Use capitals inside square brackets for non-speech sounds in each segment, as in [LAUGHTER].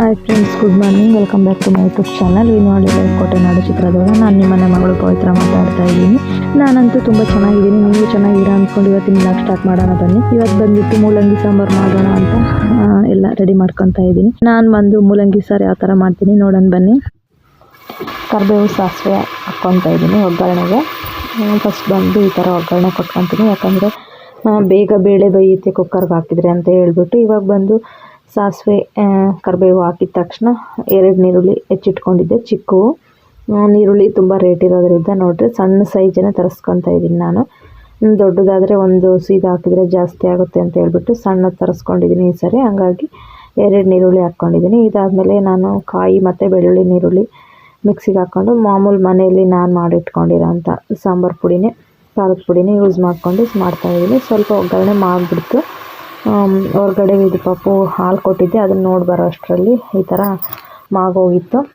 Hi friends good morning welcome back to my YouTube channel ಕೋಟೆ ಕೋಟೆನಾಡು ಚಿತ್ರದುರ್ಗ. ನಾನು ನಿಮ್ಮನೆ ಮಗಳು ಪವಿತ್ರ ಮಾತಾಡ್ತಾ ಇದ್ದೀನಿ. ನಾನಂತೂ ತುಂಬ ಚೆನ್ನಾಗಿದ್ದೀನಿ. ನೀವು ಚೆನ್ನಾಗಿರೋ ಅಂದ್ಕೊಂಡು ಇವತ್ತಿನ ಬ್ಲಾಗ್ ಸ್ಟಾರ್ಟ್ ಮಾಡೋಣ ಬನ್ನಿ. ಇವತ್ತು ಬಂದ್ಬಿಟ್ಟು ಮೂಲಂಗಿ ಸಾಂಬಾರು ಮಾಡೋಣ ಅಂತ ಎಲ್ಲ ರೆಡಿ ಮಾಡ್ಕೊತಾ ಇದ್ದೀನಿ. ನಾನು ಬಂದು ಮೂಲಂಗಿ ಸಾರು ಯಾವ ಥರ ಮಾಡ್ತೀನಿ ನೋಡೋಣ ಬನ್ನಿ. ಕರಿಬೇವು ಸಾಸಿವೆ ಹಾಕ್ಕೊತಾ ಇದ್ದೀನಿ ಒಗ್ಗರಣೆಗೆ. ಫಸ್ಟ್ ಬಂದು ಈ ಥರ ಒಗ್ಗರಣೆ ಕೊಟ್ಕೊತೀನಿ. ಯಾಕಂದರೆ ಬೇಗ ಬೇಳೆ ಬೈಯುತ್ತೆ ಕುಕ್ಕರ್ಗೆ ಹಾಕಿದ್ರೆ ಅಂತ ಹೇಳ್ಬಿಟ್ಟು ಇವಾಗ ಬಂದು ಸಾಸಿವೆ ಕರಿಬೇವು ಹಾಕಿದ ತಕ್ಷಣ ಎರಡು ನೀರುಳ್ಳಿ ಹೆಚ್ಚಿಟ್ಕೊಂಡಿದ್ದೆ, ಚಿಕ್ಕು. ನೀರುಳ್ಳಿ ತುಂಬ ರೇಟ್ ಇರೋದ್ರಿಂದ ನೋಡಿರಿ ಸಣ್ಣ ಸೈಜನ್ನೇ ತರಿಸ್ಕೊತಾ ಇದ್ದೀನಿ ನಾನು. ದೊಡ್ಡದಾದರೆ ಒಂದು ಸೀದ ಹಾಕಿದರೆ ಜಾಸ್ತಿ ಆಗುತ್ತೆ ಅಂತ ಹೇಳ್ಬಿಟ್ಟು ಸಣ್ಣದು ತರಿಸ್ಕೊಂಡಿದ್ದೀನಿ ಈ ಸರಿ. ಹಂಗಾಗಿ ಎರಡು ನೀರುಳ್ಳಿ ಹಾಕ್ಕೊಂಡಿದ್ದೀನಿ. ಇದಾದಮೇಲೆ ನಾನು ಕಾಯಿ ಮತ್ತು ಬೆಳ್ಳುಳ್ಳಿ ನೀರುಳ್ಳಿ ಮಿಕ್ಸಿಗೆ ಹಾಕ್ಕೊಂಡು ಮಾಮೂಲು ಮನೆಯಲ್ಲಿ ನಾನು ಮಾಡಿಟ್ಕೊಂಡಿರೋ ಅಂಥ ಸಾಂಬಾರು ಪುಡಿನೇ ಖಾರದ ಪುಡಿನೇ ಯೂಸ್ ಮಾಡಿಕೊಂಡು ಮಾಡ್ತಾಯಿದ್ದೀನಿ ಸ್ವಲ್ಪ ಒಗ್ಗರಣೆ ಮಾಡಿಬಿಡ್ತು ಹೊರಗಡೆ ಇದು ಪಾಪು ಹಾಲು ಕೊಟ್ಟಿದ್ದೆ, ಅದನ್ನು ನೋಡಿ ಬರೋ ಅಷ್ಟರಲ್ಲಿ ಈ ಥರ ಮಾಗೋಗಿತ್ತು. ಅಂತ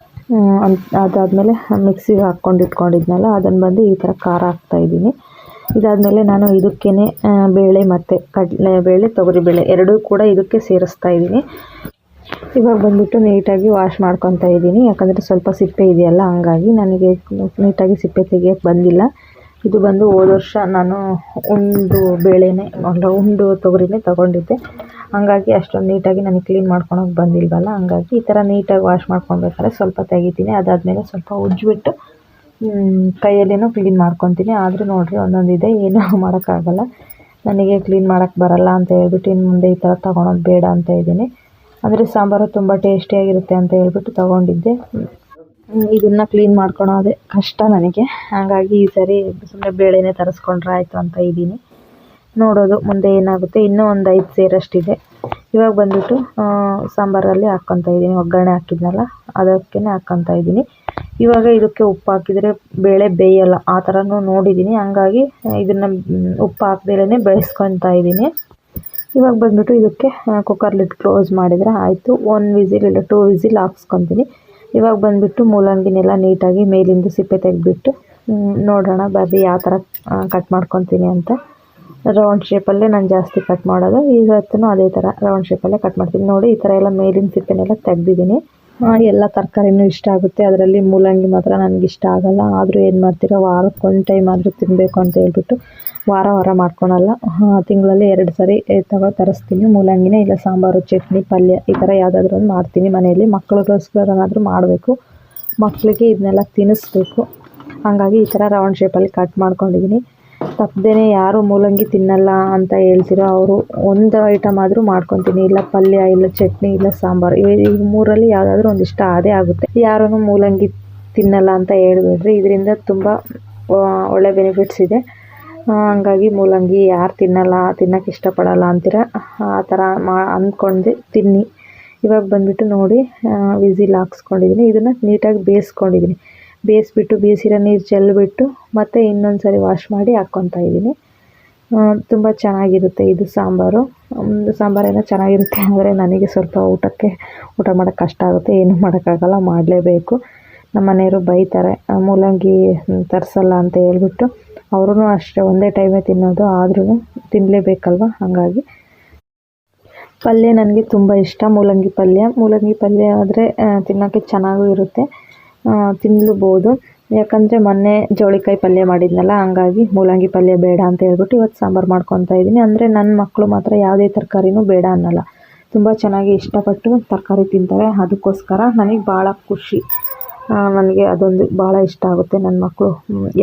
ಅದ್- ಅದಾದಮೇಲೆ ಮಿಕ್ಸಿಗೆ ಹಾಕ್ಕೊಂಡು ಇಟ್ಕೊಂಡಿದ್ನಲ್ಲ ಅದನ್ನು ಬಂದು ಈ ಥರ ಖಾರ ಹಾಕ್ತಾಯಿದ್ದೀನಿ ಇದಾದಮೇಲೆ ನಾನು ಇದಕ್ಕೇ ಬೇಳೆ ಮತ್ತು ಕಡಲೆ ಬೇಳೆ ತೊಗರಿಬೇಳೆ ಎರಡೂ ಕೂಡ ಇದಕ್ಕೆ ಸೇರಿಸ್ತಾ ಇದ್ದೀನಿ. ಇವಾಗ ಬಂದ್ಬಿಟ್ಟು ನೀಟಾಗಿ ವಾಶ್ ಮಾಡ್ಕೊತಾ ಇದ್ದೀನಿ. ಯಾಕಂದರೆ ಸ್ವಲ್ಪ ಸಿಪ್ಪೆ ಇದೆಯಲ್ಲ, ಹಂಗಾಗಿ ನನಗೆ ನೀಟಾಗಿ ಸಿಪ್ಪೆ ತೆಗಿಯೋಕ್ಕೆ ಬಂದಿಲ್ಲ. ಇದು ಬಂದು ಹೋದ ವರ್ಷ ನಾನು ಉಂಡು ಬೇಳೆನೇ, ಅಲ್ಲ ಉಂಡು ತೊಗರಿನೇ ತಗೊಂಡಿದ್ದೆ. ಹಂಗಾಗಿ ಅಷ್ಟೊಂದು ನೀಟಾಗಿ ನನಗೆ ಕ್ಲೀನ್ ಮಾಡ್ಕೊಳಕ್ಕೆ ಬಂದಿಲ್ವಲ್ಲ, ಹಂಗಾಗಿ ಈ ಥರ ನೀಟಾಗಿ ವಾಶ್ ಮಾಡ್ಕೊಬೇಕಾದ್ರೆ ಸ್ವಲ್ಪ ತೆಗಿತೀನಿ. ಅದಾದಮೇಲೆ ಸ್ವಲ್ಪ ಉಜ್ಜಿಬಿಟ್ಟು ಕೈಯಲ್ಲೇನೋ ಕ್ಲೀನ್ ಮಾಡ್ಕೊತೀನಿ. ಆದರೂ ನೋಡಿರಿ ಒಂದೊಂದಿದೆ ಏನೂ [LAUGHS] ಮಾಡೋಕ್ಕಾಗಲ್ಲ. ನನಗೆ ಕ್ಲೀನ್ ಮಾಡೋಕ್ಕೆ ಬರಲ್ಲ ಅಂತ ಹೇಳ್ಬಿಟ್ಟು ಇನ್ನು ಮುಂದೆ ಈ ಥರ ತೊಗೊಳೋದು ಬೇಡ ಅಂತ ಇದ್ದೀನಿ. ಅಂದರೆ ಸಾಂಬಾರು ತುಂಬ ಟೇಸ್ಟಿಯಾಗಿರುತ್ತೆ ಅಂತ ಹೇಳ್ಬಿಟ್ಟು ತೊಗೊಂಡಿದ್ದೆ. ಇದನ್ನು ಕ್ಲೀನ್ ಮಾಡ್ಕೊಳೋದೇ ಕಷ್ಟ ನನಗೆ. ಹಾಗಾಗಿ ಈ ಸರಿ ಸುಮ್ಮನೆ ಬೇಳೆನೇ ತರಿಸ್ಕೊಂಡ್ರೆ ಆಯಿತು ಅಂತ ಇದ್ದೀನಿ. ನೋಡೋದು ಮುಂದೆ ಏನಾಗುತ್ತೆ. ಇನ್ನೂ ಒಂದು ಐದು ಸೇರಷ್ಟಿದೆ. ಇವಾಗ ಬಂದುಬಿಟ್ಟು ಸಾಂಬಾರಲ್ಲಿ ಹಾಕ್ಕೊತಾ ಇದ್ದೀನಿ. ಒಗ್ಗರಣೆ ಹಾಕಿದ್ನಲ್ಲ ಅದಕ್ಕೇ ಹಾಕ್ಕೊತಾ ಇದ್ದೀನಿ. ಇವಾಗ ಇದಕ್ಕೆ ಉಪ್ಪು ಹಾಕಿದರೆ ಬೇಳೆ ಬೇಯಲ್ಲ. ಆ ಥರನೂ ನೋಡಿದ್ದೀನಿ. ಹಂಗಾಗಿ ಇದನ್ನು ಉಪ್ಪು ಹಾಕ್ದೇಲೇ ಬೇಯಿಸ್ಕೊತಾ ಇದ್ದೀನಿ. ಇವಾಗ ಬಂದುಬಿಟ್ಟು ಇದಕ್ಕೆ ಕುಕ್ಕರ್ ಲಿಡ್ ಕ್ಲೋಸ್ ಮಾಡಿದರೆ ಆಯಿತು. ಒನ್ ವಿಸಿಲ್ ಇಲ್ಲ ಟೂ ವಿಸಿಲ್ ಹಾಕ್ಸ್ಕೊತೀನಿ. ಇವಾಗ ಬಂದ್ಬಿಟ್ಟು ಮೂಲಂಗಿನೆಲ್ಲ ನೀಟಾಗಿ ಮೇಲಿಂದ ಸಿಪ್ಪೆ ತೆಗೆದ್ಬಿಟ್ಟು ನೋಡೋಣ ಬರ್ರಿ ಯಾವ ಥರ ಕಟ್ ಮಾಡ್ಕೊತೀನಿ ಅಂತ. ರೌಂಡ್ ಶೇಪಲ್ಲೇ ನಾನು ಜಾಸ್ತಿ ಕಟ್ ಮಾಡೋದು. ಇವತ್ತೂ ಅದೇ ಥರ ರೌಂಡ್ ಶೇಪಲ್ಲೇ ಕಟ್ ಮಾಡ್ತೀನಿ. ನೋಡಿ, ಈ ಥರ ಎಲ್ಲ ಮೇಲಿನ ಸಿಪ್ಪೆನೆಲ್ಲ ತೆಗ್ದಿದ್ದೀನಿ. ಎಲ್ಲ ತರಕಾರಿನೂ ಇಷ್ಟ ಆಗುತ್ತೆ. ಅದರಲ್ಲಿ ಮೂಲಂಗಿ ಮಾತ್ರ ನನಗೆ ಇಷ್ಟ ಆಗಲ್ಲ. ಆದರೂ ಏನು ಮಾಡ್ತೀರಾ ವಾರಕ್ಕೆ ಒಂದು ಟೈಮ್ ಆದರೂ ತಿನ್ನಬೇಕು ಅಂತ ಹೇಳ್ಬಿಟ್ಟು ವಾರ ವಾರ ಮಾಡ್ಕೊಳಲ್ಲ. ತಿಂಗಳಲ್ಲಿ ಎರಡು ಸರಿ ತಗೋ ತರಿಸ್ತೀನಿ. ಮೂಲಂಗಿನೇ ಇಲ್ಲ, ಸಾಂಬಾರು, ಚಟ್ನಿ, ಪಲ್ಯ, ಈ ಥರ ಯಾವುದಾದ್ರೂ ಒಂದು ಮಾಡ್ತೀನಿ ಮನೆಯಲ್ಲಿ. ಮಕ್ಕಳಿಗೋಸ್ಕರನಾದರೂ ಮಾಡಬೇಕು. ಮಕ್ಕಳಿಗೆ ಇದನ್ನೆಲ್ಲ ತಿನ್ನಿಸ್ಬೇಕು ಹಾಗಾಗಿ ಈ ಥರ ರೌಂಡ್ ಶೇಪಲ್ಲಿ ಕಟ್ ಮಾಡ್ಕೊಂಡಿದ್ದೀನಿ ತಪ್ಪದೇ ಯಾರು ಮೂಲಂಗಿ ತಿನ್ನಲ್ಲ ಅಂತ ಹೇಳ್ತಿರೋ ಅವರು ಒಂದು ಐಟಮ್ ಆದರೂ ಮಾಡ್ಕೊತೀನಿ. ಇಲ್ಲ ಪಲ್ಯ, ಇಲ್ಲ ಚಟ್ನಿ, ಇಲ್ಲ ಸಾಂಬಾರು. ಈ ಮೂರಲ್ಲಿ ಯಾವುದಾದ್ರೂ ಒಂದು ಇಷ್ಟ ಅದೇ ಆಗುತ್ತೆ. ಯಾರೂ ಮೂಲಂಗಿ ತಿನ್ನಲ್ಲ ಅಂತ ಹೇಳ್ಬೇಡ್ರಿ. ಇದರಿಂದ ತುಂಬ ಒಳ್ಳೆ ಬೆನಿಫಿಟ್ಸ್ ಇದೆ. ಹಂಗಾಗಿ ಮೂಲಂಗಿ ಯಾರು ತಿನ್ನಲ್ಲ ತಿನ್ನೋಕ್ಕೆ ಇಷ್ಟಪಡಲ್ಲ ಅಂತೀರ? ಆ ಥರ ಮಾ, ಅಂದ್ಕೊಂಡು ತಿನ್ನಿ. ಇವಾಗ ಬಂದುಬಿಟ್ಟು ನೋಡಿ ವಿಸಿಲ್ ಹಾಕ್ಸ್ಕೊಂಡಿದ್ದೀನಿ ಇದನ್ನು ನೀಟಾಗಿ ಬೇಯಿಸ್ಕೊಂಡಿದ್ದೀನಿ ಬೇಯಿಸ್ಬಿಟ್ಟು ಬೇಯಿಸಿರೋ ನೀರು ಚೆಲ್ಬಿಟ್ಟು ಮತ್ತೆ ಇನ್ನೊಂದು ಸರಿ ವಾಶ್ ಮಾಡಿ ಹಾಕ್ಕೊತಾ ಇದ್ದೀನಿ ತುಂಬ ಚೆನ್ನಾಗಿರುತ್ತೆ ಇದು ಸಾಂಬಾರು. ಸಾಂಬಾರೇನೋ ಚೆನ್ನಾಗಿರುತ್ತೆ ಅಂದರೆ ನನಗೆ ಸ್ವಲ್ಪ ಊಟಕ್ಕೆ, ಊಟ ಮಾಡೋಕ್ಕೆ ಕಷ್ಟ ಆಗುತ್ತೆ. ಏನೂ ಮಾಡೋಕ್ಕಾಗಲ್ಲ, ಮಾಡಲೇಬೇಕು. ನಮ್ಮ ಮನೆಯವರು ಬೈತಾರೆ ಮೂಲಂಗಿ ತರಿಸಲ್ಲ ಅಂತ ಹೇಳ್ಬಿಟ್ಟು. ಅವ್ರೂ ಅಷ್ಟೇ ಒಂದೇ ಟೈಮೇ ತಿನ್ನೋದು ಆದ್ರೂ ತಿನ್ನಲೇಬೇಕಲ್ವ ಹಾಗಾಗಿ. ಪಲ್ಯ ನನಗೆ ತುಂಬ ಇಷ್ಟ, ಮೂಲಂಗಿ ಪಲ್ಯ. ಮೂಲಂಗಿ ಪಲ್ಯ ಆದರೆ ತಿನ್ನೋಕ್ಕೆ ಚೆನ್ನಾಗೂ ಇರುತ್ತೆ. ತಿನ್ನಲೂಬೋದು ಯಾಕಂದರೆ ಮೊನ್ನೆ ಜೋಳಿಕಾಯಿ ಪಲ್ಯ ಮಾಡಿದ್ನಲ್ಲ, ಹಂಗಾಗಿ ಮೂಲಂಗಿ ಪಲ್ಯ ಬೇಡ ಅಂತ ಹೇಳ್ಬಿಟ್ಟು ಇವತ್ತು ಸಾಂಬಾರು ಮಾಡ್ಕೊತಾ ಇದ್ದೀನಿ. ಅಂದರೆ ನನ್ನ ಮಕ್ಕಳು ಮಾತ್ರ ಯಾವುದೇ ತರಕಾರಿನೂ ಬೇಡ ಅನ್ನಲ್ಲ. ತುಂಬ ಚೆನ್ನಾಗಿ ಇಷ್ಟಪಟ್ಟು ತರಕಾರಿ ತಿಂತಾರೆ. ಅದಕ್ಕೋಸ್ಕರ ನನಗೆ ಭಾಳ ಖುಷಿ. ನನಗೆ ಅದೊಂದು ಭಾಳ ಇಷ್ಟ ಆಗುತ್ತೆ ನನ್ನ ಮಕ್ಕಳು.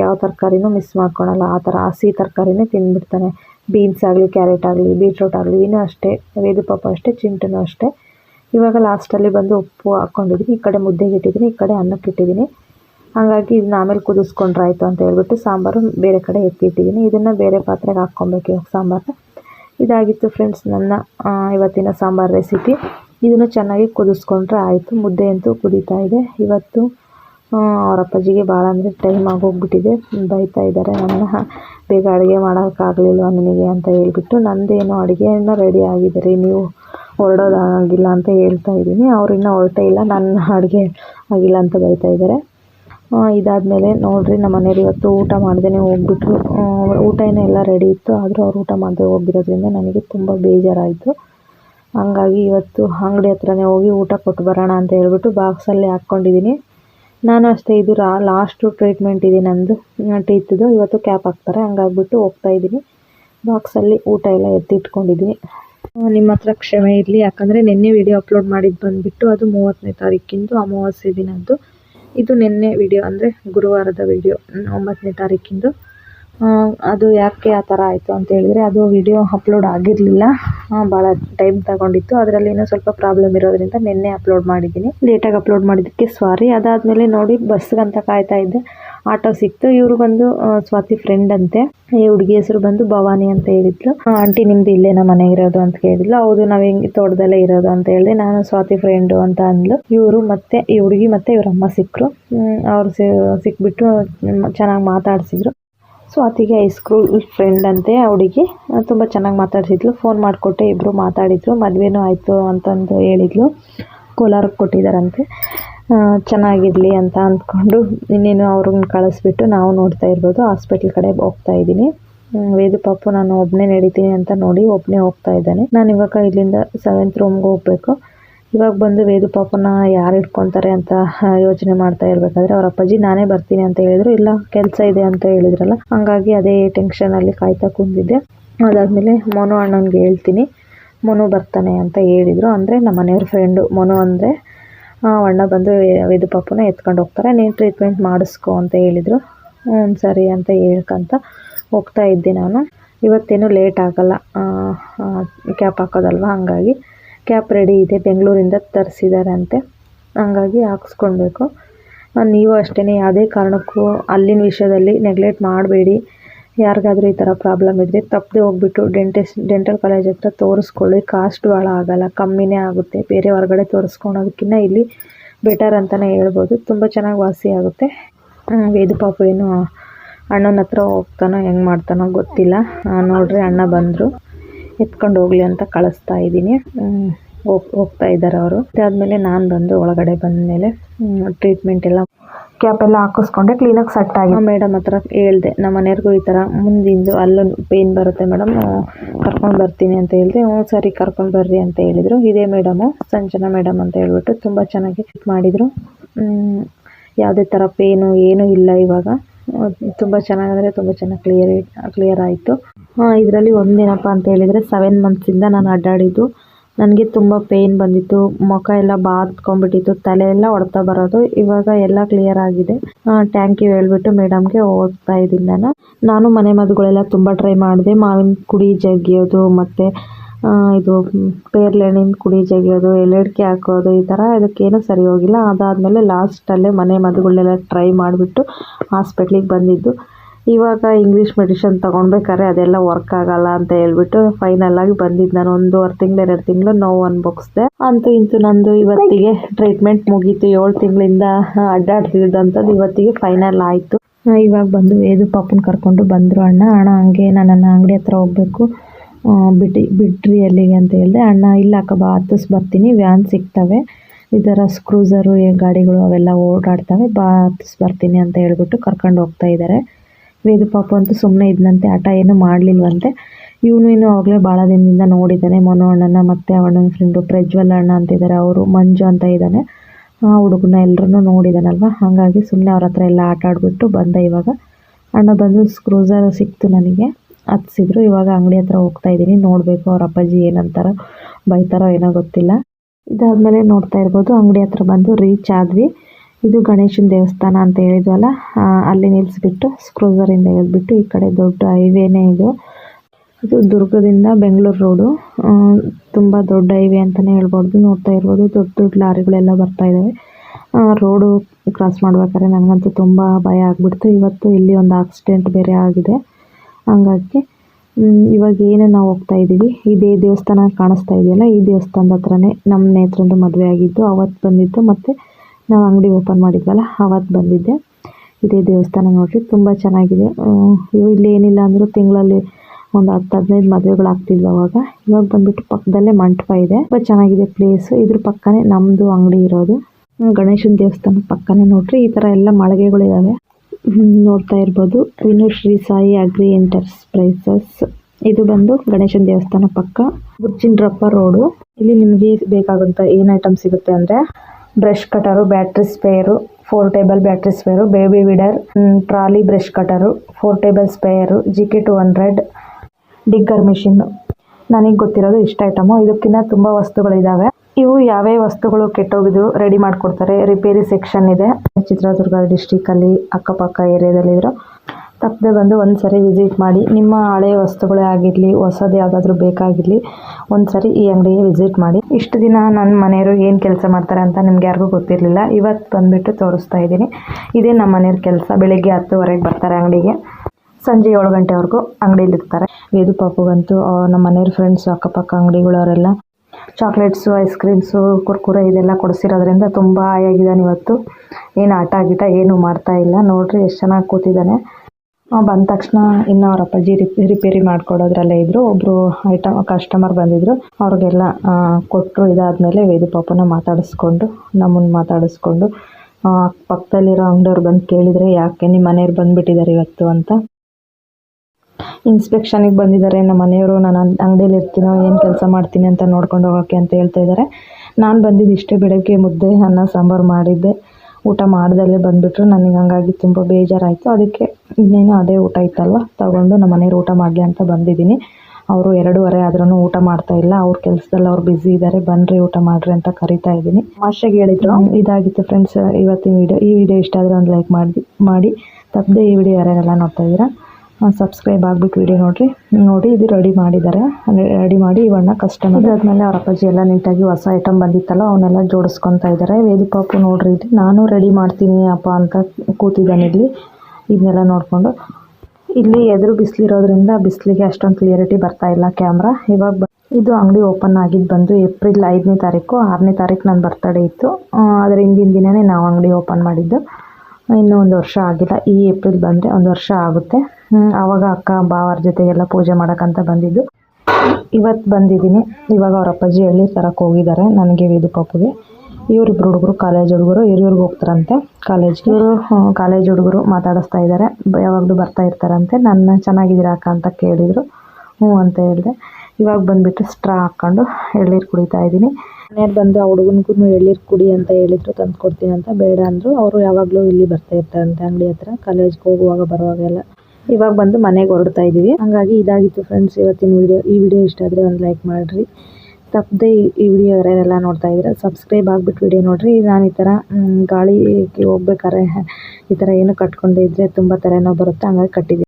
ಯಾವ ತರಕಾರಿನೂ ಮಿಸ್ ಮಾಡ್ಕೊಳಲ್ಲ. ಆ ಥರ ಹಸಿ ತರಕಾರಿನೇ ತಿಂದ್ಬಿಡ್ತಾನೆ. ಬೀನ್ಸ್ ಆಗಲಿ ಕ್ಯಾರೆಟ್ ಆಗಲಿ ಬೀಟ್ರೂಟ್ ಆಗಲಿ, ಇನ್ನೂ ಅಷ್ಟೇ. ವೇದು ಪಾಪ ಅಷ್ಟೇ, ಚಿಂಟುನೂ ಅಷ್ಟೇ. ಇವಾಗ ಲಾಸ್ಟಲ್ಲಿ ಬಂದು ಉಪ್ಪು ಹಾಕ್ಕೊಂಡಿದ್ದೀನಿ ಈ ಕಡೆ ಮುದ್ದೆಗೆ ಇಟ್ಟಿದ್ದೀನಿ ಈ ಕಡೆ ಅನ್ನಕ್ಕೆ ಇಟ್ಟಿದ್ದೀನಿ ಹಾಗಾಗಿ ಇದನ್ನ ಆಮೇಲೆ ಕುದಿಸ್ಕೊಂಡ್ರೆ ಆಯಿತು ಅಂತ ಹೇಳ್ಬಿಟ್ಟು ಸಾಂಬಾರು ಬೇರೆ ಕಡೆ ಎತ್ತಿಟ್ಟಿದ್ದೀನಿ ಇದನ್ನು ಬೇರೆ ಪಾತ್ರೆಗೆ ಹಾಕ್ಕೊಬೇಕು ಇವಾಗ ಸಾಂಬಾರನ್ನ ಇದಾಗಿತ್ತು ಫ್ರೆಂಡ್ಸ್ ನನ್ನ ಇವತ್ತಿನ ಸಾಂಬಾರು ರೆಸಿಪಿ ಇದನ್ನು ಚೆನ್ನಾಗಿ ಕುದಿಸ್ಕೊಂಡ್ರೆ ಆಯಿತು. ಮುದ್ದೆ ಅಂತೂ ಕುದೀತಾ ಇದೆ. ಇವತ್ತು ಅವ್ರ ಅಪ್ಪಾಜಿಗೆ ಭಾಳ ಅಂದರೆ ಟೈಮ್ ಆಗೋಗ್ಬಿಟ್ಟಿದೆ. ಬೈತಾ ಇದ್ದಾರೆ ನನ್ನ ಬೇಗ ಅಡುಗೆ ಮಾಡೋಕ್ಕಾಗಲಿಲ್ವ ನಿನಗೆ? ಅಂತ ಹೇಳ್ಬಿಟ್ಟು, ನಂದೇನು ಅಡುಗೆನ ರೆಡಿ ಆಗಿದೆ ರೀ ನೀವು ಹೊರಡೋದಾಗಿಲ್ಲ ಅಂತ ಹೇಳ್ತಾ ಇದ್ದೀನಿ. ಅವ್ರು ಇನ್ನೂ ಹೊರಟೇ ಇಲ್ಲ ನನ್ನ ಅಡುಗೆ ಆಗಿಲ್ಲ ಅಂತ ಬೈತಾ ಇದ್ದಾರೆ ಇದಾದಮೇಲೆ ನೋಡಿರಿ ನಮ್ಮ ಮನೇಲಿ ಇವತ್ತು ಊಟ ಮಾಡ್ದೇನೆ ಹೋಗ್ಬಿಟ್ರು. ಊಟ ಏನೋ ಎಲ್ಲ ರೆಡಿ ಇತ್ತು, ಆದರೂ ಅವ್ರು ಊಟ ಮಾಡದೆ ಹೋಗಿರೋದ್ರಿಂದ ನನಗೆ ತುಂಬ ಬೇಜಾರಾಯಿತು. ಹಂಗಾಗಿ ಇವತ್ತು ಅಂಗಡಿ ಹತ್ರನೇ ಹೋಗಿ ಊಟ ಕೊಟ್ಟು ಬರೋಣ ಅಂತ ಹೇಳ್ಬಿಟ್ಟು ಬಾಕ್ಸಲ್ಲಿ ಹಾಕ್ಕೊಂಡಿದ್ದೀನಿ. ನಾನು ಅಷ್ಟೇ ಇದು ರಾ ಲಾಸ್ಟು ಟ್ರೀಟ್ಮೆಂಟ್ ಇದೆ ನನ್ನದು ಟೀತ್ದು ಇವತ್ತು ಕ್ಯಾಪ್ ಹಾಕ್ತಾರೆ. ಹಂಗಾಗ್ಬಿಟ್ಟು ಹೋಗ್ತಾ ಇದ್ದೀನಿ. ಬಾಕ್ಸಲ್ಲಿ ಊಟ ಎಲ್ಲ ಎತ್ತಿಟ್ಕೊಂಡಿದ್ದೀನಿ. ನಿಮ್ಮ ಹತ್ರ ಕ್ಷಮೆ ಇರಲಿ. ಯಾಕಂದರೆ ನಿನ್ನೆ ವಿಡಿಯೋ ಅಪ್ಲೋಡ್ ಮಾಡಿದ್ದು ಬಂದುಬಿಟ್ಟು ಅದು ಮೂವತ್ತನೇ ತಾರೀಕಿಂದು ಅಮಾವಾಸ್ಯೆ ದಿನದ್ದು. ಇದು ನಿನ್ನೆ ವಿಡಿಯೋ ಅಂದರೆ ಗುರುವಾರದ ವಿಡಿಯೋ ಒಂಬತ್ತನೇ ತಾರೀಕಿಂದು. ಅದು ಯಾಕೆ ಆ ಥರ ಆಯಿತು ಅಂತ ಹೇಳಿದ್ರೆ ಅದು ವಿಡಿಯೋ ಅಪ್ಲೋಡ್ ಆಗಿರಲಿಲ್ಲ. ಭಾಳ ಟೈಮ್ ತಗೊಂಡಿತ್ತು. ಅದರಲ್ಲಿ ಏನೋ ಸ್ವಲ್ಪ ಪ್ರಾಬ್ಲಮ್ ಇರೋದ್ರಿಂದ ನಿನ್ನೆ ಅಪ್ಲೋಡ್ ಮಾಡಿದ್ದೀನಿ. ಲೇಟಾಗಿ ಅಪ್ಲೋಡ್ ಮಾಡಿದ್ದಕ್ಕೆ ಸಾರಿ ಅದಾದಮೇಲೆ ನೋಡಿ ಬಸ್ಗಂತ ಕಾಯ್ತಾ ಇದ್ದೆ. ಆಟೋ ಸಿಕ್ತು. ಇವರು ಬಂದು ಸ್ವಾತಿ ಫ್ರೆಂಡ್ ಅಂತೆ. ಈ ಹುಡುಗಿ ಹೆಸರು ಬಂದು ಭವಾನಿ ಅಂತ ಹೇಳಿದ್ಲು. ಆಂಟಿ ನಿಮ್ದು ಇಲ್ಲೇ ನಮ್ಮ ಮನೆ ಇರೋದು ಅಂತ ಕೇಳಿದ್ಲು. ಹೌದು, ನಾವು ಹೆಂಗೆ ತೋಟದಲ್ಲೇ ಇರೋದು ಅಂತ ಹೇಳಿದೆ ನಾನು ಸ್ವಾತಿ ಫ್ರೆಂಡು ಅಂತ ಅಂದ್ಲು. ಇವರು ಮತ್ತೆ, ಈ ಹುಡುಗಿ ಮತ್ತೆ ಇವ್ರ ಅಮ್ಮ ಸಿಕ್ಕರು ಅವ್ರು ಸಿಕ್ಬಿಟ್ಟು ಚೆನ್ನಾಗಿ ಮಾತಾಡಿಸಿದ್ರು. ಸ್ವಾತಿಗೆ ಹೈಸ್ಕೂಲ್ ಫ್ರೆಂಡ್ ಅಂತೆ, ಅವಳಿಗೆ. ತುಂಬ ಚೆನ್ನಾಗಿ ಮಾತಾಡ್ತಿದ್ಲು ಫೋನ್ ಮಾಡಿಕೊಟ್ಟೆ ಇಬ್ಬರು ಮಾತಾಡಿದ್ರು. ಮದುವೆನೂ ಆಯಿತು ಅಂತಂದು ಹೇಳಿದ್ಲು. ಕೋಲಾರಕ್ಕೆ ಕೊಟ್ಟಿದ್ದಾರಂತೆ. ಚೆನ್ನಾಗಿರಲಿ ಅಂತ ಅಂದ್ಕೊಂಡು ಇನ್ನೇನು ಅವ್ರನ್ನ ಕಳಿಸ್ಬಿಟ್ಟು ನಾವು ನೋಡ್ತಾ ಇರ್ಬೋದು. ಹಾಸ್ಪಿಟ್ಲ್ ಕಡೆ ಹೋಗ್ತಾ ಇದ್ದೀನಿ. ವೇದು ಪಾಪು, ನಾನು ಒಬ್ಬನೇ ನಡೀತೀನಿ ಅಂತ ನೋಡಿ ಒಬ್ಬನೇ ಹೋಗ್ತಾ ಇದ್ದಾನೆ. ನಾನು ಇವಾಗ ಇಲ್ಲಿಂದ ಸೆವೆಂತ್ ರೂಮ್ಗೆ ಹೋಗಬೇಕು. ಇವಾಗ ಬಂದು ವೇದು ಪಾಪನ ಯಾರು ಇಟ್ಕೊತಾರೆ ಅಂತ ಯೋಚನೆ ಮಾಡ್ತಾ ಇರ್ಬೇಕಾದ್ರೆ ಅವ್ರ ಅಪ್ಪಾಜಿ, ನಾನೇ ಬರ್ತೀನಿ ಅಂತ ಹೇಳಿದ್ರು. ಇಲ್ಲ, ಕೆಲಸ ಇದೆ ಅಂತ ಹೇಳಿದ್ರಲ್ಲ. ಹಂಗಾಗಿ ಅದೇ ಟೆನ್ಷನಲ್ಲಿ ಕಾಯ್ತಾ ಕುಂತಿದ್ದೆ. ಅದಾದಮೇಲೆ ಮನು ಅಣ್ಣನಿಗೆ ಹೇಳ್ತೀನಿ. ಮೊನು ಬರ್ತಾನೆ ಅಂತ ಹೇಳಿದರು. ಅಂದರೆ ನಮ್ಮ ಮನೆಯವ್ರ ಫ್ರೆಂಡು ಮೊನು ಅಂದರೆ ಅಣ್ಣ ಬಂದು ವೇದು ಪಾಪನ ಎತ್ಕೊಂಡು ಹೋಗ್ತಾರೆ. ನೀನು ಟ್ರೀಟ್ಮೆಂಟ್ ಮಾಡಿಸ್ಕೊ ಅಂತ ಹೇಳಿದರು. ಹ್ಞೂ ಸರಿ ಅಂತ ಹೇಳ್ಕಂತ ಹೋಗ್ತಾ ಇದ್ದೆ ನಾನು. ಇವತ್ತೇನು ಲೇಟ್ ಆಗಲ್ಲ. ಕ್ಯಾಪ್ ಹಾಕೋದಲ್ವ? ಹಾಗಾಗಿ ಕ್ಯಾಪ್ ರೆಡಿ ಇದೆ, ಬೆಂಗಳೂರಿಂದ ತರಿಸಿದಾರಂತೆ. ಹಂಗಾಗಿ ಹಾಕ್ಸ್ಕೊಳ್ಬೇಕು. ನೀವು ಅಷ್ಟೇ ಯಾವುದೇ ಕಾರಣಕ್ಕೂ ಅಲ್ಲಿನ ವಿಷಯದಲ್ಲಿ ನೆಗ್ಲೆಕ್ಟ್ ಮಾಡಬೇಡಿ. ಯಾರಿಗಾದ್ರೂ ಈ ಥರ ಪ್ರಾಬ್ಲಮ್ ಇದ್ದರೆ ತಪ್ಪದೆ ಹೋಗ್ಬಿಟ್ಟು ಡೆಂಟಿಸ್ಟ್ ಡೆಂಟಲ್ ಕಾಲೇಜ್ ಹತ್ರ ತೋರಿಸ್ಕೊಳ್ಳಿ. ಕಾಸ್ಟ್ ಭಾಳ ಆಗೋಲ್ಲ, ಕಮ್ಮಿನೇ ಆಗುತ್ತೆ. ಬೇರೆ ಹೊರಗಡೆ ತೋರಿಸ್ಕೊಳೋದಕ್ಕಿಂತ ಇಲ್ಲಿ ಬೆಟರ್ ಅಂತಲೇ ಹೇಳ್ಬೋದು. ತುಂಬ ಚೆನ್ನಾಗಿ ವಾಸಿ ಆಗುತ್ತೆ. ವೇದು ಪಾಪು ಏನು ಅಣ್ಣನ ಹತ್ರ ಹೋಗ್ತಾನೋ, ಹೆಂಗೆ ಮಾಡ್ತಾನೋ ಗೊತ್ತಿಲ್ಲ. ನೋಡ್ರಿ ಅಣ್ಣ ಬಂದರು. ಎತ್ಕೊಂಡು ಹೋಗ್ಲಿ ಅಂತ ಕಳಿಸ್ತಾ ಇದ್ದೀನಿ. ಹೋಗ್ ಹೋಗ್ತಾ ಇದ್ದಾರೆ ಅವರು. ಅದಾದಮೇಲೆ ನಾನು ಬಂದು ಒಳಗಡೆ ಬಂದಮೇಲೆ ಟ್ರೀಟ್ಮೆಂಟ್ ಎಲ್ಲ ಕ್ಯಾಪ್ ಎಲ್ಲ ಹಾಕಿಸ್ಕೊಂಡೆ ಕ್ಲೀನಾಗಿ ಸೆಟ್ ಆಗಿ. ಮೇಡಮ್ ಹತ್ರ ಹೇಳ್ದೆ ನಮ್ಮ ಮನೆಯವ್ರಿಗೂ ಈ ಥರ ಮುಂದಿಂದು ಅಲ್ಲೂ ಪೇನ್ ಬರುತ್ತೆ ಮೇಡಮ್ ಕರ್ಕೊಂಡು ಬರ್ತೀನಿ ಅಂತ ಹೇಳಿದೆ. ಹ್ಞೂ ಸರಿ ಕರ್ಕೊಂಡು ಬರ್ರಿ ಅಂತ ಹೇಳಿದರು. ಇದೇ ಮೇಡಮು ಸಂಜನಾ ಮೇಡಮ್ ಅಂತ ಹೇಳ್ಬಿಟ್ಟು ತುಂಬ ಚೆನ್ನಾಗಿ ಮಾಡಿದರು. ಯಾವುದೇ ಥರ ಪೇನು ಏನೂ ಇಲ್ಲ ಇವಾಗ. ತುಂಬ ಚೆನ್ನಾಗಂದರೆ ತುಂಬ ಚೆನ್ನಾಗಿ ಕ್ಲಿಯರ್ ಕ್ಲಿಯರ್ ಆಯಿತು. ಇದರಲ್ಲಿ ಒಂದೇನಪ್ಪ ಅಂತ ಹೇಳಿದರೆ ಸೆವೆನ್ ಮಂತ್ಸಿಂದ ನಾನು ಅಡ್ಡಾಡಿದ್ದು. ನನಗೆ ತುಂಬ ಪೇಯ್ನ್ ಬಂದಿತ್ತು. ಮುಖ ಎಲ್ಲ ಬಾತ್ಕೊಂಡ್ಬಿಟ್ಟಿತ್ತು ತಲೆ ಎಲ್ಲ ಹೊಡ್ತಾ ಬರೋದು. ಇವಾಗ ಎಲ್ಲ ಕ್ಲಿಯರ್ ಆಗಿದೆ. ಥ್ಯಾಂಕ್ ಯು ಹೇಳ್ಬಿಟ್ಟು ಮೇಡಮ್ಗೆ ಹೋಗ್ತಾ ಇದ್ದೀನಿ ನಾನು. ನಾನು ಮನೆ ಮದ್ದುಗಳೆಲ್ಲ ತುಂಬ ಟ್ರೈ ಮಾಡಿದೆ. ಮಾವಿನ ಕುಡಿ ಜಗಿಯೋದು ಮತ್ತು ಇದು ಪೇರ್ಲೆಹಣ್ಣಿನ ಕುಡಿ ಜಗಿಯೋದು ಎಲೆಡ್ಕೆ ಹಾಕೋದು, ಈ ಥರ ಇದಕ್ಕೇನು ಸರಿ ಹೋಗಿಲ್ಲ. ಅದಾದಮೇಲೆ ಲಾಸ್ಟಲ್ಲೇ ಮನೆ ಮದ್ದುಗಳನ್ನೆಲ್ಲ ಟ್ರೈ ಮಾಡಿಬಿಟ್ಟು ಹಾಸ್ಪಿಟ್ಲಿಗೆ ಬಂದಿದ್ದು. ಇವಾಗ ಇಂಗ್ಲೀಷ್ ಮೆಡಿಷನ್ ತೊಗೊಳ್ಬೇಕಾದ್ರೆ ಅದೆಲ್ಲ ವರ್ಕ್ ಆಗಲ್ಲ ಅಂತ ಹೇಳ್ಬಿಟ್ಟು ಫೈನಲ್ ಆಗಿ ಬಂದಿದ್ದು ನಾನು. ಒಂದೂವರೆ ತಿಂಗಳು, ಎರಡು ತಿಂಗಳು ನೋವು ಅನ್ಬೋಗಿಸ್ದೆ ಅಂತೂ ಇಂತೂ ನಂದು ಇವತ್ತಿಗೆ ಟ್ರೀಟ್ಮೆಂಟ್ ಮುಗೀತು. ಏಳು ತಿಂಗಳಿಂದ ಅಡ್ಡಾಡ್ತಿದ್ದಂಥದ್ದು ಇವತ್ತಿಗೆ ಫೈನಲ್ ಆಯಿತು. ಇವಾಗ ಬಂದು ವೇದು ಪಾಪನ ಕರ್ಕೊಂಡು ಬಂದರು ಅಣ್ಣ. ಅಣ್ಣ ಹಂಗೆ ನನ್ನ ಅಂಗಡಿ ಹತ್ರ ಹೋಗಬೇಕು. ಬಿಟ್ಟು ಬಿಡ್ರಿ ಅಲ್ಲಿಗೆ ಅಂತ ಹೇಳಿದೆ. ಅಣ್ಣ, ಇಲ್ಲ ಅಕ್ಕ, ಬಾ, ಹತ್ತಿಸ್ ಬರ್ತೀನಿ. ವ್ಯಾನ್ ಸಿಗ್ತವೆ. ಈ ಥರ ಸ್ಕ್ರೂಸರು ಗಾಡಿಗಳು ಅವೆಲ್ಲ ಓಡಾಡ್ತವೆ. ಬಾ, ಹತ್ತಿಸ್ ಬರ್ತೀನಿ ಅಂತ ಹೇಳ್ಬಿಟ್ಟು ಕರ್ಕೊಂಡು ಹೋಗ್ತಾ ಇದ್ದಾರೆ. ವೇದು ಪಾಪ ಅಂತೂ ಸುಮ್ಮನೆ ಇದ್ನಂತೆ. ಆಟ ಏನು ಮಾಡಲಿಲ್ವಂತೆ. ಇವನು ಇನ್ನು ಅವಾಗಲೇ ಭಾಳ ದಿನದಿಂದ ನೋಡಿದ್ದಾನೆ. ಮನು ಅಣ್ಣನ ಮತ್ತು ಅವಣ್ಣನ ಫ್ರೆಂಡು ಪ್ರಜ್ವಲ್ ಅಣ್ಣ ಅಂತಿದ್ದಾರೆ. ಅವರು ಮಂಜು ಅಂತ ಇದ್ದಾನೆ. ಆ ಹುಡುಗನ ಎಲ್ಲರೂ ನೋಡಿದಾನಲ್ವ? ಹಾಗಾಗಿ ಸುಮ್ಮನೆ ಅವ್ರ ಹತ್ರ ಎಲ್ಲ ಆಟ ಆಡಿಬಿಟ್ಟು ಬಂದ ಇವಾಗ. ಅಣ್ಣ ಬಂದು ಸ್ಕ್ರೂಸರ್ ಸಿಕ್ತು ನನಗೆ. ಹತ್ಸಿದ್ರು. ಇವಾಗ ಅಂಗಡಿ ಹತ್ರ ಹೋಗ್ತಾ ಇದ್ದೀನಿ. ನೋಡಬೇಕು ಅವ್ರ ಅಪ್ಪಾಜಿ ಏನಂತಾರೋ, ಬೈತಾರೋ ಏನೋ ಗೊತ್ತಿಲ್ಲ. ಇದಾದಮೇಲೆ ನೋಡ್ತಾ ಇರ್ಬೋದು. ಅಂಗಡಿ ಹತ್ರ ಬಂದು ರೀಚ್ ಆದ್ವಿ. ಇದು ಗಣೇಶನ ದೇವಸ್ಥಾನ ಅಂತ ಹೇಳಿದ್ವಲ್ಲ ಅಲ್ಲಿ ನಿಲ್ಲಿಸ್ಬಿಟ್ಟು ಸ್ಕ್ರೂಸರಿಂದ ಇಳಿದ್ಬಿಟ್ಟು ಈ ಕಡೆ ದೊಡ್ಡ ಹೈವೇನೇ ಇದು. ಇದು ದುರ್ಗದಿಂದ ಬೆಂಗಳೂರು ರೋಡು. ತುಂಬ ದೊಡ್ಡ ಹೈವೇ ಅಂತಲೇ ಹೇಳ್ಬೋದು. ನೋಡ್ತಾ ಇರ್ಬೋದು. ದೊಡ್ಡ ದೊಡ್ಡ ಲಾರಿಗಳೆಲ್ಲ ಬರ್ತಾ ಇದ್ದಾವೆ ರೋಡು ಕ್ರಾಸ್ ಮಾಡ್ಬೇಕಾದ್ರೆ ನನಗಂತೂ ತುಂಬ ಭಯ ಆಗಿಬಿಡ್ತು. ಇವತ್ತು ಇಲ್ಲಿ ಒಂದು ಆಕ್ಸಿಡೆಂಟ್ ಬೇರೆ ಆಗಿದೆ. ಹಂಗಾಗಿ ಇವಾಗ ಏನು ನಾವು ಹೋಗ್ತಾ ಇದ್ದೀವಿ, ಇದೇ ದೇವಸ್ಥಾನ ಕಾಣಿಸ್ತಾ ಇದೆಯಲ್ಲ, ಈ ದೇವಸ್ಥಾನದ ಹತ್ರನೇ ನಮ್ಮ ನೇತ್ರಂದು ಮದುವೆ ಆಗಿದ್ದು, ಅವತ್ತು ಬಂದಿದ್ದು ಮತ್ತು ನಾವು ಅಂಗಡಿ ಓಪನ್ ಮಾಡಿದ್ವಲ್ಲ, ಅವತ್ತು ಬಂದಿದ್ದೆ. ಇದೇ ದೇವಸ್ಥಾನ ನೋಡಿರಿ, ತುಂಬ ಚೆನ್ನಾಗಿದೆ. ಇಲ್ಲಿ ಏನಿಲ್ಲ ಅಂದರೂ ತಿಂಗಳಲ್ಲಿ ಒಂದು ಹತ್ತು ಹದಿನೈದು ಮದುವೆಗಳು ಆಗ್ತಿದ್ವು ಅವಾಗ. ಇವಾಗ ಬಂದ್ಬಿಟ್ಟು ಪಕ್ಕದಲ್ಲೇ ಮಂಟಪ ಇದೆ. ತುಂಬ ಚೆನ್ನಾಗಿದೆ ಪ್ಲೇಸ್ ಇದ್ರ ಪಕ್ಕನೇ ನಮ್ಮದು ಅಂಗಡಿ ಇರೋದು. ಗಣೇಶನ ದೇವಸ್ಥಾನ ಪಕ್ಕನೇ ನೋಡ್ರಿ, ಈ ಥರ ಎಲ್ಲ ಮಳಿಗೆಗಳಿದ್ದಾವೆ ನೋಡ್ತಾ ಇರ್ಬೋದು. Vinu Shri Sai agri enterprises. ಇದು ಬಂದು ಗಣೇಶನ ದೇವಸ್ಥಾನ ಪಕ್ಕ. ಬುರ್ಜಿಂಡ್ರಪ್ಪ ರೋಡು. ಇಲ್ಲಿ ನಿಮಗೆ ಬೇಕಾಗುವಂಥ ಏನು ಐಟಮ್ ಸಿಗುತ್ತೆ ಅಂದರೆ brush cutter battery spare portable battery spare baby weeder trolley brush cutter portable spare G K two hundred digger machine ನನಗೆ ಗೊತ್ತಿರೋದು ಇಷ್ಟ ಐಟಮು ಇದಕ್ಕಿಂತ ತುಂಬ ವಸ್ತುಗಳಿದ್ದಾವೆ ಇವು ಯಾವ್ಯಾವ ವಸ್ತುಗಳು ಕೆಟ್ಟೋಗಿದ್ದು ರೆಡಿ ಮಾಡಿಕೊಡ್ತಾರೆ. ರಿಪೇರಿ ಸೆಕ್ಷನ್ ಇದೆ. ಚಿತ್ರದುರ್ಗ ಡಿಸ್ಟಿಕಲ್ಲಿ ಅಕ್ಕಪಕ್ಕ ಏರಿಯಾದಲ್ಲಿ ಇದ್ರು ತಪ್ಪದೆ ಬಂದು ಒಂದು ಸರಿ ವಿಸಿಟ್ ಮಾಡಿ, ನಿಮ್ಮ ಹಳೆ ವಸ್ತುಗಳೇ ಆಗಿರಲಿ, ಹೊಸದು ಯಾವುದಾದ್ರೂ ಬೇಕಾಗಿರಲಿ ಒಂದು ಈ ಅಂಗಡಿಗೆ ವಿಸಿಟ್ ಮಾಡಿ. ಇಷ್ಟು ದಿನ ನನ್ನ ಮನೆಯವರು ಏನು ಕೆಲಸ ಮಾಡ್ತಾರೆ ಅಂತ ನಿಮ್ಗೆ ಯಾರಿಗೂ ಗೊತ್ತಿರಲಿಲ್ಲ. ಇವತ್ತು ಬಂದುಬಿಟ್ಟು ತೋರಿಸ್ತಾ ಇದ್ದೀನಿ. ಇದೇ ನಮ್ಮ ಮನೆಯವ್ರ ಕೆಲಸ. ಬೆಳಿಗ್ಗೆ ಹತ್ತುವರೆಗೆ ಬರ್ತಾರೆ ಅಂಗಡಿಗೆ. ಸಂಜೆ ಏಳು ಗಂಟೆವರೆಗೂ ಅಂಗಡಿಯಲ್ಲಿ ಇರ್ತಾರೆ ವೇದು ಪಾಪುಗಂತೂ ನಮ್ಮ ಮನೆಯವ್ರ ಫ್ರೆಂಡ್ಸ್ ಅಕ್ಕಪಕ್ಕ ಅಂಗಡಿಗಳವರೆಲ್ಲ ಚಾಕ್ಲೇಟ್ಸು ಐಸ್ ಕ್ರೀಮ್ಸು ಕುರ್ಕುರೆ ಇದೆಲ್ಲ ಕೊಡಿಸಿರೋದ್ರಿಂದ ತುಂಬ ಆಯಾಗಿದ್ದಾನೆ ಇವತ್ತು. ಏನು ಆಟ ಗೀಟ ಏನು ಮಾಡ್ತಾ ಇಲ್ಲ. ನೋಡ್ರಿ ಎಷ್ಟು ಚೆನ್ನಾಗಿ ಕೂತಿದ್ದಾನೆ. ಬಂದ ತಕ್ಷಣ ಇನ್ನು ಅವ್ರ ಅಪ್ಪಾಜಿ ರಿಪೇ ರಿಪೇರಿ ಮಾಡ್ಕೊಡೋದ್ರಲ್ಲೇ ಇದ್ದರು ಒಬ್ಬರು ಐಟಮ್ ಕಸ್ಟಮರ್ ಬಂದಿದ್ರು. ಅವ್ರಿಗೆಲ್ಲ ಕೊಟ್ಟರು ಇದಾದಮೇಲೆ ವೇದು ಪಾಪನ ಮಾತಾಡಿಸ್ಕೊಂಡು ನಮ್ಮನ್ನು ಮಾತಾಡಿಸ್ಕೊಂಡು ಪಕ್ಕದಲ್ಲಿರೋ ಅಂಗಡಿಯವ್ರು ಬಂದು ಕೇಳಿದರೆ, ಯಾಕೆ ನಿಮ್ಮ ಮನೆಯವ್ರು ಬಂದುಬಿಟ್ಟಿದ್ದಾರೆ ಇವತ್ತು? ಅಂತ. ಇನ್ಸ್ಪೆಕ್ಷನಿಗೆ ಬಂದಿದ್ದಾರೆ. ನಮ್ಮ ಮನೆಯವರು ನಾನು ಅಂಗಡಿಯಲ್ಲಿ ಇರ್ತೀನೋ ಏನು ಕೆಲಸ ಮಾಡ್ತೀನಿ ಅಂತ ನೋಡ್ಕೊಂಡು ಹೋಗೋಕ್ಕೆ ಅಂತ ಹೇಳ್ತಾ ಇದ್ದಾರೆ. ನಾನು ಬಂದಿದ್ದು ಇಷ್ಟೇ ಬೆಳಗ್ಗೆ ಮುದ್ದೆ ಅನ್ನ ಸಾಂಬಾರು ಮಾಡಿದ್ದೆ. ಊಟ ಮಾಡ್ದಲ್ಲೇ ಬಂದುಬಿಟ್ರು. ನನಗೆ ಹಂಗಾಗಿ ತುಂಬ ಬೇಜಾರಾಯಿತು. ಅದಕ್ಕೆ ಇನ್ನೇನು ಅದೇ ಊಟ ಇತ್ತಲ್ವ? ತಗೊಂಡು ನಮ್ಮ ಮನೆಯವ್ರು ಊಟ ಮಾಡಲಿ ಅಂತ ಬಂದಿದ್ದೀನಿ. ಅವರು ಎರಡೂವರೆ ಆದ್ರೂ ಊಟ ಮಾಡ್ತಾ ಇಲ್ಲ. ಅವ್ರ ಕೆಲಸದಲ್ಲಿ ಅವ್ರು ಬ್ಯುಸಿ ಇದ್ದಾರೆ. ಬನ್ನಿರಿ ಊಟ ಮಾಡ್ರಿ ಅಂತ ಕರಿತಾ ಇದ್ದೀನಿ. ಮಾಷೆಗೆ ಹೇಳಿದ್ರು. ಇದಾಗಿತ್ತು ಫ್ರೆಂಡ್ಸ್ ಇವತ್ತಿನ ವಿಡಿಯೋ. ಈ ವಿಡಿಯೋ ಇಷ್ಟ ಆದರೆ ಒಂದು ಲೈಕ್ ಮಾಡಿ ಮಾಡಿ. ತಪ್ಪದೆ ಈ ವಿಡಿಯೋ ಯಾರ್ಯಾರೆಲ್ಲ ನೋಡ್ತಾ ಇದ್ದೀರಾ? ಸಬ್ಸ್ಕ್ರೈಬ್ ಆಗ್ಬಿಟ್ಟು ವಿಡಿಯೋ ನೋಡ್ರಿ. ನೋಡಿ ಇದು ರೆಡಿ ಮಾಡಿದ್ದಾರೆ ರೆಡಿ ಮಾಡಿ ಇವನ್ನ ಕಸ್ಟಮರ್ ಅದಾದ್ಮೇಲೆ ಅವ್ರ ಅಪ್ಪಾಜಿ ಎಲ್ಲ ನೀಟಾಗಿ ಹೊಸ ಐಟಮ್ ಬಂದಿತ್ತಲ್ಲ ಅವನ್ನೆಲ್ಲ ಜೋಡಿಸ್ಕೊತಾ ಇದ್ದಾರೆ ವೇದು ಪಾಪು ನೋಡ್ರಿ ಇಲ್ಲಿ. ನಾನು ರೆಡಿ ಮಾಡ್ತೀನಿ ಅಪ್ಪ ಅಂತ ಕೂತಿದ್ದಾನೆ ಇಲ್ಲಿ. ಇದನ್ನೆಲ್ಲ ನೋಡಿಕೊಂಡು. ಇಲ್ಲಿ ಎದುರು ಬಿಸಿಲಿರೋದ್ರಿಂದ ಬಿಸಿಲಿಗೆ ಅಷ್ಟೊಂದು ಕ್ಲಿಯರಿಟಿ ಬರ್ತಾ ಇಲ್ಲ ಕ್ಯಾಮ್ರಾ ಇವಾಗ ಇದು ಅಂಗಡಿ ಓಪನ್ ಆಗಿದ್ದು ಬಂದು ಏಪ್ರಿಲ್ ಐದನೇ ತಾರೀಕು, ಆರನೇ ತಾರೀಕು ನನ್ನ ಬರ್ತಡೇ ಇತ್ತು. ಅದರ ಹಿಂದಿನ ದಿನವೇ ನಾವು ಅಂಗಡಿ ಓಪನ್ ಮಾಡಿದ್ದು. ಇನ್ನೂ ಒಂದು ವರ್ಷ ಆಗಿಲ್ಲ. ಈ ಏಪ್ರಿಲ್ ಬಂದರೆ ಒಂದು ವರ್ಷ ಆಗುತ್ತೆ. ಆವಾಗ ಅಕ್ಕ ಬಾವರ ಜೊತೆಗೆಲ್ಲ ಪೂಜೆ ಮಾಡೋಕ್ಕಂತ ಬಂದಿದ್ದು. ಇವತ್ತು ಬಂದಿದ್ದೀನಿ. ಇವಾಗ ಅವ್ರ ಅಪ್ಪಾಜಿ ಎಳ್ನೀರು ತರಕ್ಕೆ ಹೋಗಿದ್ದಾರೆ ನನಗೆ ವೇದು ಪಾಪುಗೆ ಇವರಿಬ್ರು ಹುಡುಗರು ಕಾಲೇಜ್ ಹುಡುಗರು ಹಿರಿಯೂರ್ಗೆ ಹೋಗ್ತಾರಂತೆ. ಕಾಲೇಜ್ಗೆ ಇವರು? ಕಾಲೇಜ್ ಹುಡುಗರು ಮಾತಾಡಿಸ್ತಾ ಇದ್ದಾರೆ. ಯಾವಾಗಲೂ ಬರ್ತಾ ಇರ್ತಾರಂತೆ. ನನ್ನ ಚೆನ್ನಾಗಿದ್ದೀರಾ ಅಕ್ಕ ಅಂತ ಕೇಳಿದರು. ಹ್ಞೂ ಅಂತ ಹೇಳಿದೆ. ಇವಾಗ ಬಂದುಬಿಟ್ಟು ಸ್ಟ್ರಾ ಹಾಕ್ಕೊಂಡು ಎಳ್ನೀರು ಕುಡಿತಾ ಇದ್ದೀನಿ. ಮನೇಲಿ ಬಂದು ಆ ಹುಡುಗನಿಗೂ ಎಳ್ನೀರು ಕುಡಿ ಅಂತ ಹೇಳಿದ್ರು ತಂದು ಕೊಡ್ತೀನಿ ಅಂತ ಬೇಡ ಅಂದರು. ಅವರು ಯಾವಾಗಲೂ ಇಲ್ಲಿ ಬರ್ತಾ ಇರ್ತಾರಂತೆ ಅಂಗಡಿ ಹತ್ರ. ಕಾಲೇಜ್ಗೆ ಹೋಗುವಾಗ ಬರುವಾಗೆಲ್ಲ. ಇವಾಗ ಬಂದು ಮನೆಗೆ ಹೊರಡ್ತಾ ಇದ್ದೀವಿ ಹಂಗಾಗಿ ಇದಾಗಿತ್ತು ಫ್ರೆಂಡ್ಸ್ ಇವತ್ತಿನ ವಿಡಿಯೋ ಈ ವಿಡಿಯೋ ಇಷ್ಟ ಆದರೆ ಒಂದು ಲೈಕ್ ಮಾಡಿರಿ. ತಪ್ಪದೆ ಈ ವಿಡಿಯೋ ಯಾರೆಲ್ಲ ನೋಡ್ತಾ ಇದ್ರೆ ಸಬ್ಸ್ಕ್ರೈಬ್ ಆಗಿಬಿಟ್ಟು ವಿಡಿಯೋ ನೋಡಿರಿ. ನಾನು ಈ ಥರ ಗಾಳಿಗೆ ಹೋಗ್ಬೇಕಾದ್ರೆ ಈ ಥರ ಏನು ಕಟ್ಕೊಂಡೇ ಇದ್ದರೆ ತುಂಬ ತಲೆನೋವು ಬರುತ್ತೆ, ಹಂಗಾಗಿ ಕಟ್ಟಿದ್ದೀನಿ